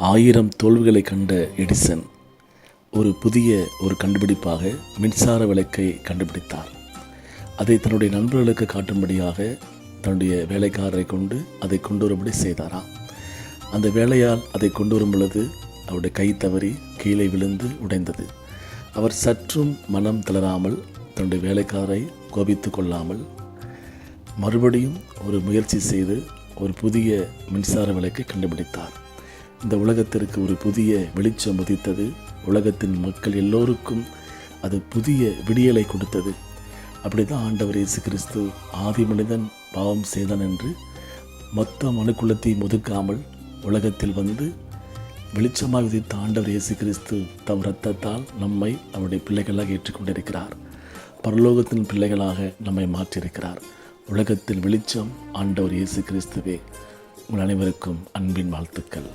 ஆயிரம் தோல்விகளை கண்ட எடிசன் ஒரு புதிய ஒரு கண்டுபிடிப்பாக மின்சார விளக்கை கண்டுபிடித்தார். அதை தன்னுடைய நண்பர்களுக்கு காட்டும்படியாக தன்னுடைய வேலைக்காரரை கொண்டு அதை கொண்டு வரும்படி செய்தாராம் அந்த வேலையால் அதை கொண்டு வரும் பொழுது அவருடைய கை தவறி கீழே விழுந்து உடைந்தது. அவர் சற்றும் மனம் தளராமல் தன்னுடைய வேலைக்காரரை கோபித்து கொள்ளாமல் மறுபடியும் ஒரு முயற்சி செய்து ஒரு புதிய மின்சார விளக்கை கண்டுபிடித்தார். இந்த உலகத்திற்கு ஒரு புதிய வெளிச்சம் உதித்தது. உலகத்தின் மக்கள் எல்லோருக்கும் அது புதிய விடியலை கொடுத்தது. அப்படிதான் ஆண்டவர் இயேசு கிறிஸ்து ஆதி மனிதன் பாவம் செய்தான் என்று மொத்த மனுக்குலத்தையும் ஒதுக்காமல் உலகத்தில் வந்து வெளிச்சமாக விதித்த ஆண்டவர் இயேசு கிறிஸ்து தம் ரத்தத்தால் நம்மை அவருடைய பிள்ளைகளாக ஏற்றுக்கொண்டிருக்கிறார். பரலோகத்தின் பிள்ளைகளாக நம்மை மாற்றியிருக்கிறார். உலகத்தில் வெளிச்சம் ஆண்டவர் இயேசு கிறிஸ்துவே உங்கள் அனைவருக்கும் அன்பின் வாழ்த்துக்கள்.